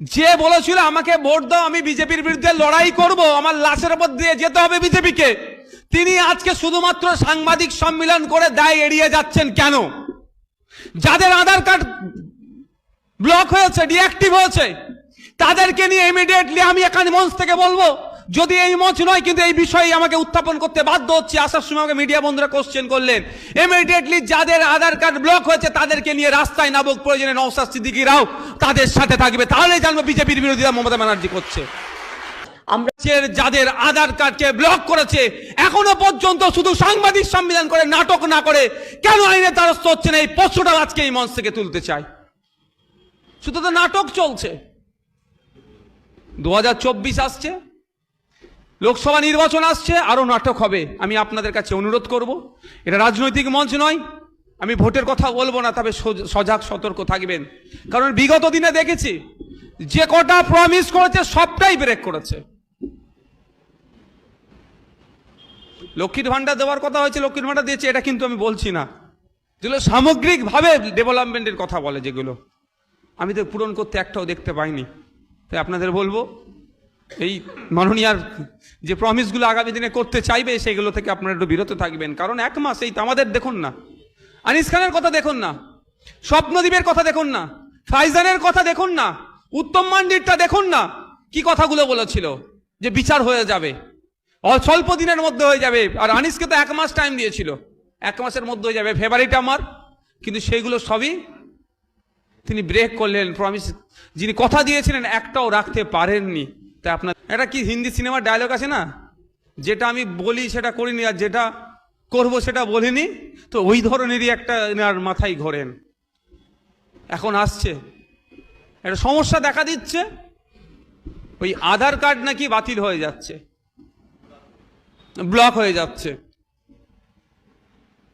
যে বলেছিল, আমাকে ভোট দাও, আমি বিজেপির বিরুদ্ধে লড়াই করব, আমার লাশের উপর দিয়ে যেতে হবে বিজেপিকে। তিনি আজকে শুধুমাত্র সাংবাদিক সম্মেলন করে দায় এড়িয়ে যাচ্ছেন কেন? যাদের আধার কার্ড ব্লক হয়েছে, ডিঅ্যাক্টিভ হয়েছে, তাদেরকে নিয়ে ইমিডিয়েটলি আমি এখানে মঞ্চ থেকে বলব যদি এই মঞ্চ নয়, কিন্তু এই বিষয়ে আমাকে উত্থাপন করতে বাধ্য হচ্ছে। আসার সময় আমাকে মিডিয়া বন্ধুরা কোশ্চেন করলেন। ইমিডিয়েটলি যাদের আধার কার্ড ব্লক হয়েছে, তাদেরকে নিয়ে রাস্তায় নামক প্রয়োজনে নৌসাদ সিদ্দিকিরাও তাদের সাথে থাকবে। তাহলে জানব বিজেপির বিরোধিতা মমতা ব্যানার্জি করছে। আমরা যাদের আধার কার্ডকে ব্লক করেছে, এখনও পর্যন্ত শুধু সাংবাদিক সম্মেলন করে, নাটক না করে, কেন আইনের দ্বারস্থ হচ্ছে না এই প্রশ্নটা আজকে এই মঞ্চ থেকে তুলতে চাই শুধু তো নাটক চলছে। দু হাজার চব্বিশ আসছে। লোকসভা নির্বাচন আসছে আরও নাটক হবে। আমি আপনাদের কাছে অনুরোধ করব। এটা রাজনৈতিক মঞ্চ নয়। আমি ভোটের কথা বলব না, তবে সজ- সজাগ, সতর্ক থাকবেন। কারণ বিগত দিনে দেখেছি, যে কটা প্রমিস করেছে, সবটাই ব্রেক করেছে। লক্ষ্মীর ভান্ডার দেওয়ার কথা হয়েছে, লক্ষ্মীর ভান্ডার দিয়েছে, এটা কিন্তু আমি বলছি না। যেগুলো সামগ্রিকভাবে ডেভেলপমেন্টের কথা বলে যেগুলো। আমি তো পূরণ করতে একটাও দেখতে পাইনি। তাই আপনাদের বলব এই মাননীয়ার যে প্রমিসগুলো আগামী দিনে করতে চাইবে, সেগুলো থেকে আপনারা একটু বিরত থাকবেন। কারণ এক মাস এই তো আমাদের দেখুন না। আনিস খানের কথা দেখুন না। স্বপ্নদ্বীপের কথা দেখুন না। ফাইজানের কথা দেখুন না। উত্তম মান্ডিরটা দেখুন না। কি কথাগুলো বলেছিল? যে বিচার হয়ে যাবে। অ- স্বল্প দিনের মধ্যে হয়ে যাবে। আর আনিসকে তো এক মাস টাইম দিয়েছিল। এক মাসের মধ্যে হয়ে যাবে। ফেভারিট আমার। কিন্তু সেইগুলো সবই তিনি ব্রেক করলেন। প্রমিস যিনি কথা দিয়েছিলেন, একটাও রাখতে পারেননি। তাই আপনার এটা কি হিন্দি সিনেমার ডায়লগ আছে না? যেটা আমি বলি সেটা করিনি আর যেটা করব সেটা বলিনি। তো ওই ধরনেরই একটা এনার মাথায় ঘোরেন। এখন আসছে। একটা সমস্যা দেখা দিচ্ছে। ওই আধার কার্ড নাকি বাতিল হয়ে যাচ্ছে। ব্লক হয়ে যাচ্ছে।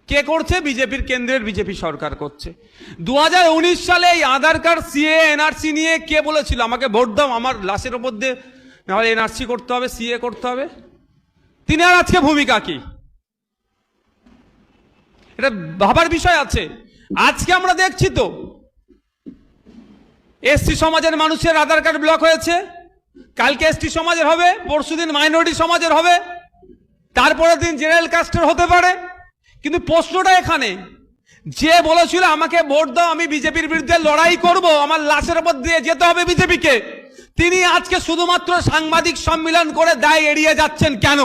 কে করছে? বিজেপির কেন্দ্রের বিজেপি সরকার করছে। দু হাজার উনিশ সালে এই আধার কার্ড সিএ এনআরসি নিয়ে কে বলেছিল? আমাকে ভোট দাও, আমার লাশের ওপর দিয়ে নাহলে এনআরসি করতে হবে সিএ করতে হবে। তিনি আর আজকে ভূমিকা কি? এটা ভাবার বিষয় আছে। আজকে আমরা দেখছি তো এসটি সমাজের মানুষের আধার কার্ড ব্লক হয়েছে। কালকে এসটি সমাজের হবে পরশুদিন মাইনরিটি সমাজের হবে। তারপরের দিন জেনারেল কাস্টের হতে পারে। কিন্তু প্রশ্নটা এখানে, যে বলেছিল আমাকে ভোট দাও, আমি বিজেপির বিরুদ্ধে লড়াই করব, আমার লাশের উপর দিয়ে যেতে হবে বিজেপিকে। তিনি আজকে শুধুমাত্র সাংবাদিক সম্মেলন করে দায় এড়িয়ে যাচ্ছেন কেন?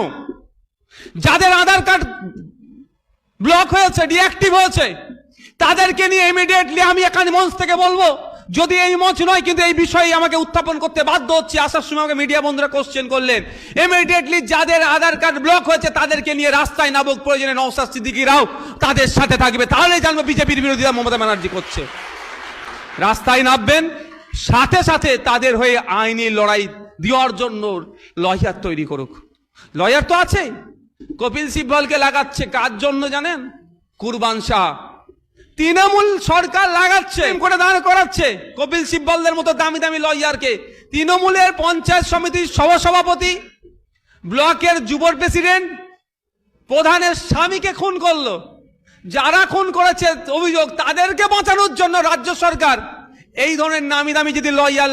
যাদের আধার কার্ড ব্লক হয়েছে, ডিঅ্যাক্টিভ হয়েছে, তাদেরকে নিয়ে ইমিডিয়েটলি আমি এখানে মঞ্চ থেকে বলব, যদি এই মঞ্চ নয়, কিন্তু এই বিষয়ে আমাকে উত্থাপন করতে বাধ্য হচ্ছে, আসার সময় আমাকে মিডিয়া বন্ধুরা কোশ্চেন করলেন। ইমিডিয়েটলি যাদের আধার কার্ড ব্লক হয়েছে, তাদেরকে নিয়ে রাস্তায় নামক প্রয়োজনে নৌসাদ সিদ্দিকিরাও তাদের সাথে থাকবে। তাহলে জানব বিজেপির বিরোধীরা মমতা ব্যানার্জি করছে। রাস্তায় নামবেন সাথে সাথে তাদের হয়ে আইনি লড়াই দেওয়ার জন্য লয়ার তৈরি করুক। লয়ার তো আছে। কপিল সিব্বলকে লাগাচ্ছে কার জন্য জানেন? কুরবান শাহ। তৃণমূল সরকার লাগাচ্ছে। করে দাঁড় করাচ্ছে। কপিল সিব্বলদের মতো দামি দামি লয়ারকে। তৃণমূলের পঞ্চায়েত সমিতির সহসভাপতি ব্লকের যুব প্রেসিডেন্ট প্রধানের স্বামীকে খুন করল। যারা খুন করেছে অভিযোগ তাদেরকে বাঁচানোর জন্য রাজ্য সরকার এই ধরনের নামি দামি যদি লয়ার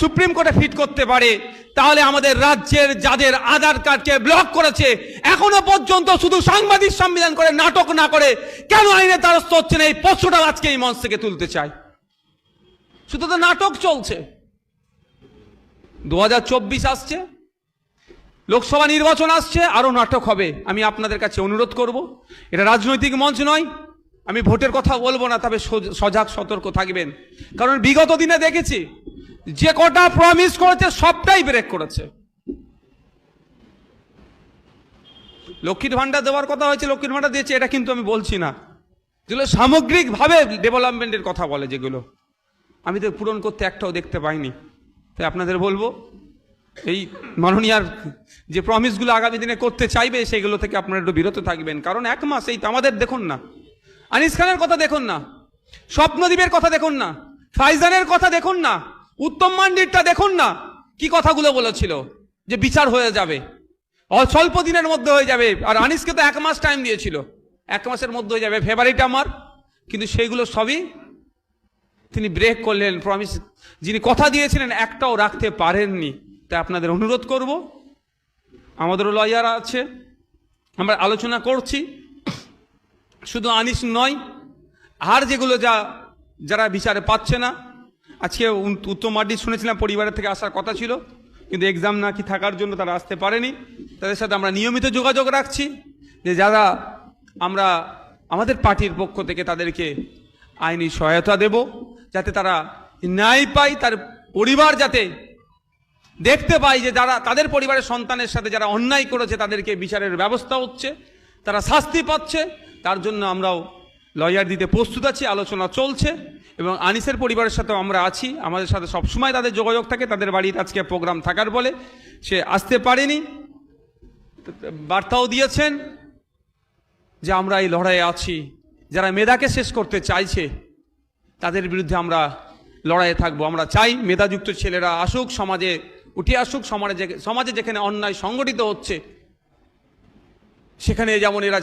সুপ্রিম কোর্টে ফিট করতে পারে, তাহলে আমাদের রাজ্যের যাদের আধার কার্ডকে ব্লক করেছে, এখনও পর্যন্ত শুধু সাংবাদিক সম্মেলন করে, নাটক না করে, কেন আইনের দ্বারস্থ হচ্ছে না এই প্রশ্নটা আজকে এই মঞ্চ থেকে তুলতে চাই শুধু তো নাটক চলছে। দু হাজার চব্বিশ আসছে, লোকসভা নির্বাচন আসছে আরও নাটক হবে, আমি আপনাদের কাছে অনুরোধ করব। এটা রাজনৈতিক মঞ্চ নয় আমি ভোটের কথা বলব না, তবে সজ- সজাগ সতর্ক থাকবেন। কারণ বিগত দিনে দেখেছি, যে কটা প্রমিস করেছে, সবটাই ব্রেক করেছে। লক্ষ্মীর ভান্ডার দেওয়ার কথা হয়েছে, লক্ষ্মীর ভান্ডার দিয়েছে, এটা কিন্তু আমি বলছি না। যেগুলো সামগ্রিকভাবে ডেভেলপমেন্টের কথা বলে যেগুলো। আমি তো পূরণ করতে একটাও দেখতে পাইনি। তাই আপনাদের বলব, এই মাননীয়ার যে প্রমিসগুলো আগামী দিনে করতে চাইবে, সেগুলো থেকে আপনারা একটু বিরত থাকবেন। কারণ এক মাস, এই তো আমাদের দেখুন না। আনিস খানের কথা দেখুন না স্বপ্নদ্বীপের কথা দেখুন না, ফাইজানের কথা দেখুন না, উত্তম মান্ডিরটা দেখুন না, কি কথাগুলো বলেছিল যে বিচার হয়ে যাবে অ- স্বল্প দিনের মধ্যে হয়ে যাবে, আর আনিসকে তো এক মাস টাইম দিয়েছিল, এক মাসের মধ্যে হয়ে যাবে ফেভারিট আমার, কিন্তু সেইগুলো সবই তিনি ব্রেক করলেন প্রমিস যিনি কথা দিয়েছিলেন একটাও রাখতে পারেননি, তাই আপনাদের অনুরোধ করব, আমাদেরও লয়ার আছে, আমরা আলোচনা করছি শুধু আনিস নয়, আর যেগুলো যা, যারা বিচারে পাচ্ছে না, আজকে উত্তম মার্ডি শুনেছিলাম পরিবারের থেকে আসার কথা ছিল, কিন্তু এক্সাম না কি থাকার জন্য তারা আসতে পারেনি। তাদের সাথে আমরা নিয়মিত যোগাযোগ রাখছি যে যারা আমরা, আমাদের পার্টির পক্ষ থেকে তাদেরকে আইনি সহায়তা দেব, যাতে তারা ন্যায় পায়, তার পরিবার যাতে দেখতে পাই যে যারা, তাদের পরিবারের সন্তানের সাথে যারা অন্যায় করেছে, তাদেরকে বিচারের ব্যবস্থা হচ্ছে, তারা শাস্তি পাচ্ছে। তার জন্য আমরাও লয়ার দিতে প্রস্তুত আছি, আলোচনা চলছে এবং আনিসের পরিবারের সাথেও আমরা আছি। আমাদের সাথে সবসময় তাদের যোগাযোগ থাকে, তাদের বাড়ির আজকে প্রোগ্রাম থাকার বলে। সে আসতে পারেনি। বার্তাও দিয়েছেন যে আমরা এই লড়াইয়ে আছি। যারা মেধাকে শেষ করতে চাইছে, তাদের বিরুদ্ধে আমরা লড়াইয়ে থাকব। আমরা চাই মেধাযুক্ত ছেলেরা আসুক, সমাজে উঠে আসুক, সমাজে সমাজে যেখানে অন্যায় সংগঠিত হচ্ছে, সেখানে যেমন এরা